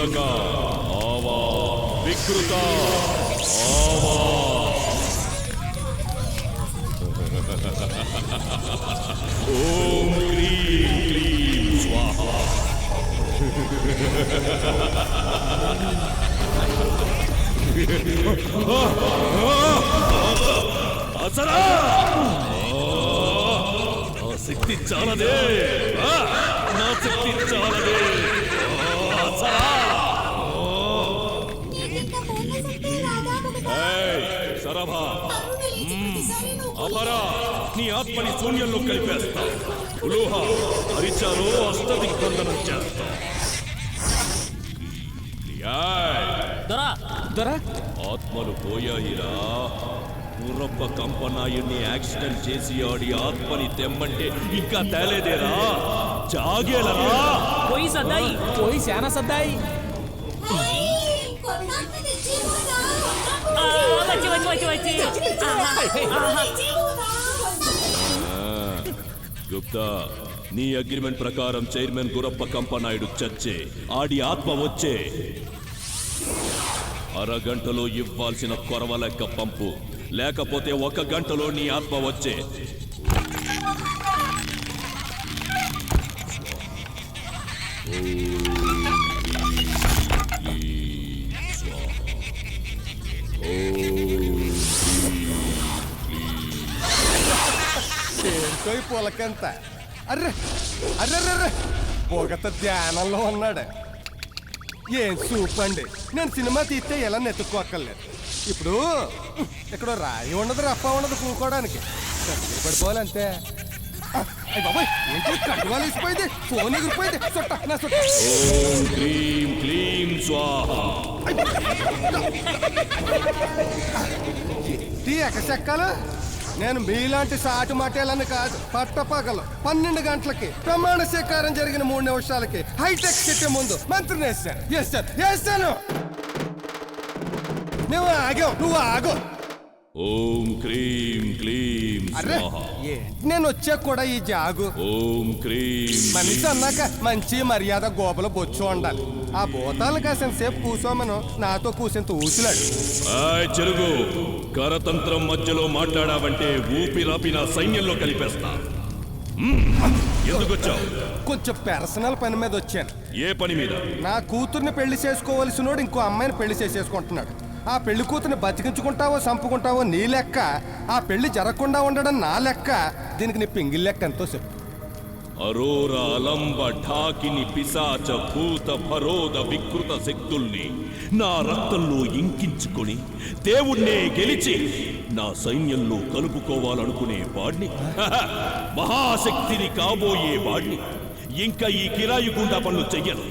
వికృతంగా ఆవా వికృత ఆవా ఓం క్లీం క్లీం స్వాహ అసరా శక్తి చాలదే నా శక్తి చాలదే అపరా నీ ఆత్మని శూన్యంలో కలిపేస్తా. ఉలూహ హరిచాలో అష్టదిగ్బంధనం చేస్తా. ఆత్మలు పోయాయిరా. గుర్రప్ప కంపనాయుడిని యాక్సిడెంట్ చేసి ఆడి ఆత్మని తెమ్మంటే ఇంకా తేలేదేరా. జాగేలరా. పోయి సద్దాయి పోయి శానా సద్దాయి వచ్చి వచ్చి వచ్చి వచ్చి గుప్తా నీ అగ్రిమెంట్ ప్రకారం చైర్మన్ గురప్ప కంపనాయుడు చచ్చే ఆడి ఆత్మ వచ్చే అరగంటలో ఇవ్వాల్సిన కొరవ లెక్క పంపు లేకపోతే ఒక గంటలో నీ ఆత్మ వచ్చే Oh. పులకంత అర్రే అర్రే పోగత ధ్యానంలో ఉన్నాడు. ఏం సూప్ అండి? నేను సినిమా తీస్తే ఎలా నెత్తుక్కోక్కర్లేదు. ఇప్పుడు ఇక్కడ రాయి ఉండదు రప్ప ఉండదు కూకోవడానికి కత్తిరి పడిపోవాలి అంతే ఆ, అయ్ బాబాయ్ ఏంటి? ఫోన్ ఎగిరిపోయింది. చుట్ట నా చుట్ట ఓం క్లీం క్లీం స్వాహ. టీ ఎక్కచెక్కాలు నేను మీలాంటి సాటు మాటేలని కాదు. పట్టపగలు పన్నెండు గంటలకి ప్రమాణ స్వీకారం జరిగిన మూడు నిమిషాలకి హైటెక్ సిటీ ముందు మంత్రిని వేస్తాను వేస్తాను వేస్తాను నువ్వు ఆగావు నువ్వు ఆగు. ఓం క్రీం క్లీం ఏంటి నేను వచ్చా కూడా ఈ జాగు. ఓం క్రీం మనిషి అన్నాక మంచి మర్యాద గోపల బొచ్చు ఉండాలి. ఆ భూతాలను కాసిన సేపు కూసోమను నాతో కూసేంత ఊసులాడు. చెరుగు కరతంత్రం మధ్యలో మాట్లాడావంటే ఊపిరాపి నా సైన్యంలో కలిపేస్తా. మ్మ్. ఎందుకు వచ్చావు? కొంచెం పర్సనల్ పని మీద వచ్చాను. ఏ పని మీద? నా కూతుర్ని పెళ్ళి చేసుకోవలసినోడు ఇంకో అమ్మాయిని పెళ్ళి చేసేసుకుంటున్నాడు. ఆ పెళ్ళి కూతుర్ని బతికించుకుంటావో చంపుకుంటావో నీ లెక్క. ఆ పెళ్ళి జరగకుండా ఉండడం నా లెక్క. దీనికి నీ పింగిల్ లెక్క ఎంతో చెప్పు. అరోర అలంబ ఢాకిని పిశాచ భూత భరోద వికృత శక్తుల్ని నా రక్తంలో ఇంకించుకొని దేవుణ్ణే గెలిచి నా సైన్యంలో కలుపుకోవాలనుకునే వాడిని. మహాశక్తిని కాబోయే వాడిని. ఇంకా ఈ కిరాయి గుండా పనులు చెయ్యను.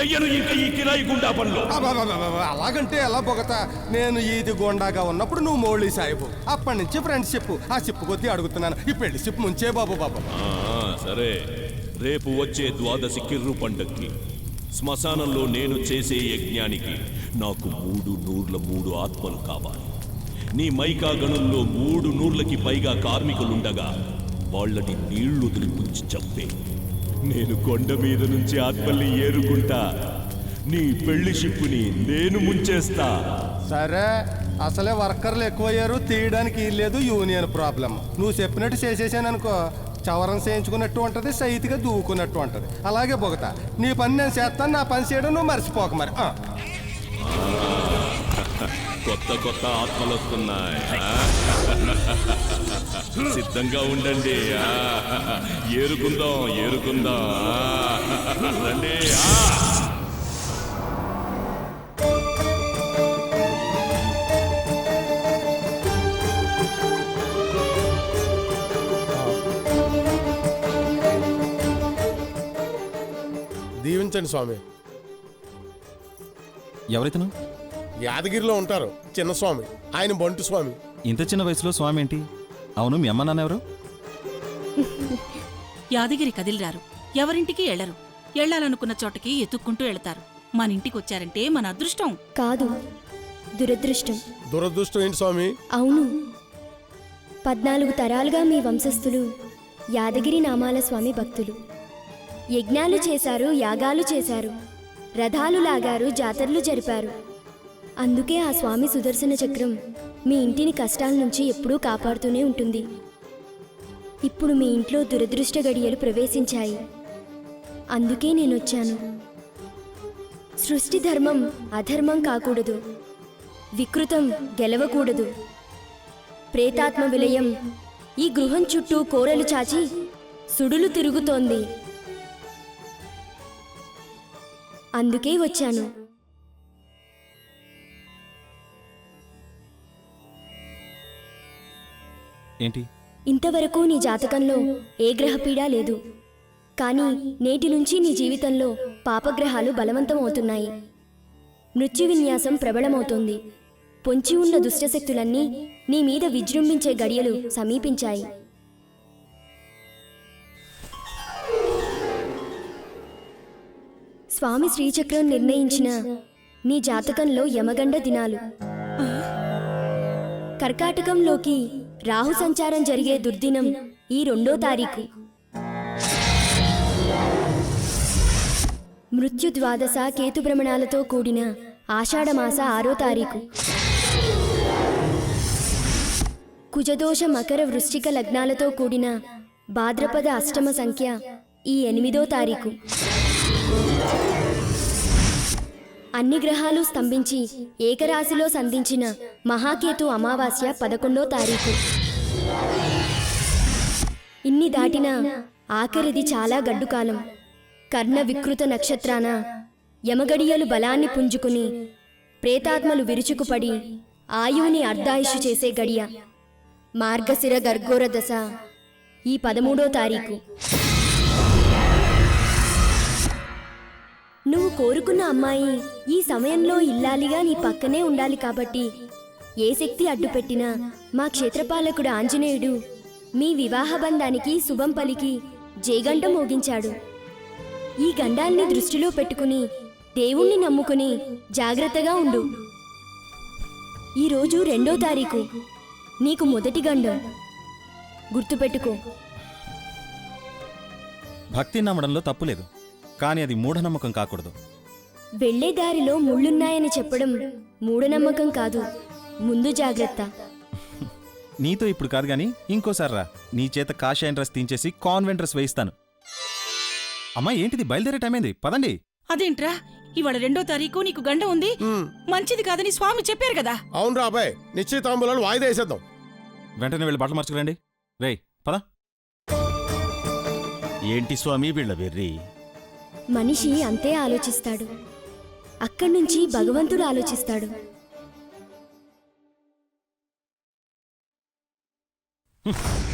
చెయ్యను ఇంకా ఈ కిరాయి గుండా పనులు. అలాగంటే ఎలా బొగతా నేను ఈది గోండాగా ఉన్నప్పుడు నువ్వు మౌళి సాహిబు అప్పటి నుంచి ఫ్రెండ్షిప్ ఆ సిప్పు కొద్దీ అడుగుతున్నాను. ఈ పెళ్ళి సిప్పు ముంచే బాబు బాబు. సరే రేపు వచ్చే ద్వాదశి కిర్రు పండక్కి శ్మశానంలో నేను చేసే యజ్ఞానికి నాకు మూడు నూర్ల మూడు ఆత్మలు కావాలి. నీ మైకా గనుల్లో మూడు నూర్లకి పైగా కార్మికులుండగా వాళ్ళని నీళ్ళు వదిలిపుంచి చంపే. నేను కొండ మీద నుంచి ఆత్మల్ని ఏరుకుంటా. నీ పెళ్ళి షిప్పుని నేను ముంచేస్తా. సరే అసలే వర్కర్లు ఎక్కువయ్యారు తీయడానికి లేదు యూనియన్ ప్రాబ్లం నువ్వు చెప్పినట్టు చేసేసాను అనుకో చవరం చేయించుకున్నట్టు ఉంటుంది సైతిగా దూకున్నట్టు ఉంటుంది. అలాగే బొగత నీ పని నేను చేస్తాను నా పని చేయడం నువ్వు మర్చిపోక మరి. కొత్త కొత్త ఆత్మలు వస్తున్నాయి. సిద్ధంగా ఉండండి. ఏరుకుందాం ఏరుకుందాం. రండి. దీవించండి స్వామి. ఎవరైతను? యాదగిరిలో ఉంటారు చిన్న స్వామి ఆయన బంటు స్వామి. ఇంత చిన్న వయసులో స్వామి ఏంటి? అవును మీ అమ్మ నాన్న ఎవరు? యాదగిరి కదిలిరారు. ఎవరింటికి ఎళ్ళరు? ఎళ్ళాలనుకున్న చోటకి ఎత్తుక్కుంటూ వెళతారు మన ఇంటికి వచ్చారంటే మన అదృష్టం. కాదు దురదృష్టం. దురదృష్టం ఏంటి స్వామి? అవును. పద్నాలుగు తరాలుగా మీ వంశస్థులు యాదగిరి నామాల స్వామి భక్తులు. యజ్ఞాలు చేశారు యాగాలు చేశారు. రథాలు లాగారు జాతరలు జరిపారు. అందుకే ఆ స్వామి సుదర్శన చక్రం మీ ఇంటిని కష్టాల నుంచి ఎప్పుడూ కాపాడుతూనే ఉంటుంది. ఇప్పుడు మీ ఇంట్లో దురదృష్ట గడియలు ప్రవేశించాయి. అందుకే నేను వచ్చాను సృష్టి ధర్మం అధర్మం కాకూడదు. వికృతం గెలవకూడదు. ప్రేతాత్మ విలయం ఈ గృహం చుట్టూ కోరలు చాచి సుడులు తిరుగుతోంది. అందుకే వచ్చాను. ఏంటి? ఇంతవరకు నీ జాతకంలో ఏ గ్రహపీడ లేదు. కానీ నేటి నుంచి నీ జీవితంలో పాపగ్రహాలు బలవంతం అవుతున్నాయి. మృత్యు విన్యాసం ప్రబలమవుతోంది. పొంచి ఉన్న దుష్టశక్తులన్నీ నీ మీద విజృంభించే గడియలు సమీపించాయి. స్వామి శ్రీచక్రం నిర్ణయించిన నీ జాతకంలో యమగండ దినాలు. కర్కాటకంలోకి రాహు సంచారం జరిగే దుర్దినం ఈ రెండో తారీఖు. మృత్యు ద్వాదశ కేతు భ్రమణాలతో కూడిన ఆషాఢమాస ఆరో తారీఖు. కుజదోష మకర వృశ్చిక లగ్నాలతో కూడిన భాద్రపద అష్టమ సంఖ్య ఈ ఎనిమిదో తారీఖు. అన్ని గ్రహాలు స్తంభించి ఏకరాశిలో సంధించిన మహాకేతు అమావాస్య పదకొండో తారీఖు. ఇన్ని దాటిన ఆఖరిది చాలా గడ్డుకాలం కర్ణ వికృత నక్షత్రాన యమగడియలు బలాన్ని పుంజుకుని ప్రేతాత్మలు విరుచుకుపడి ఆయువుని అర్ధాయుషు చేసే గడియ. మార్గశిర గర్గోర దశ ఈ పదమూడో తారీఖు. నువ్వు కోరుకున్న అమ్మాయి ఈ సమయంలో ఇల్లాలిగా నీ పక్కనే ఉండాలి కాబట్టి. ఏ శక్తి అడ్డుపెట్టినా మా క్షేత్రపాలకుడు ఆంజనేయుడు మీ వివాహ బంధానికి శుభం పలికి జేగంట మోగించాడు. ఈ గండాల్ని దృష్టిలో పెట్టుకుని దేవుణ్ణి నమ్ముకుని జాగ్రత్తగా ఉండు. ఈరోజు రెండో తారీఖు. నీకు మొదటి గండం. గుర్తుపెట్టుకో. భక్తి నమ్మడంలో తప్పులేదు కానీ అది మూఢనమ్మకం కాకూడదు. వెళ్ళే దారిలో ముళ్ళున్నాయని చెప్పడం మూఢనమ్మకం కాదు. ముందు జాగ్రత్త. నీతో ఇప్పుడు కాదు కానీ ఇంకోసారి రా. నీ చేత కాషాయం డ్రెస్ తీంచేసి కాన్వెంట్ డ్రెస్ వేయిస్తాను. అమ్మా ఏంటిది? బయలుదేరే టైం అయింది. పదండి. అదేంట్రా? ఇవాళ రెండో తారీఖు నీకు గండ ఉంది. మంచిది కాదని స్వామి చెప్పారు కదా. అవును రా అబ్బాయి నిశ్చితాంబులను వాయిదా వేసేద్దాం. వెంటనే వెళ్ళి బట్టలు మార్చుకురండి. రేయ్ పద. ఏంటి స్వామి వీళ్ళ వెర్రి? మనిషి అంతే ఆలోచిస్తాడు అక్కడి నుంచి భగవంతుడు ఆలోచిస్తాడు హ్మ్.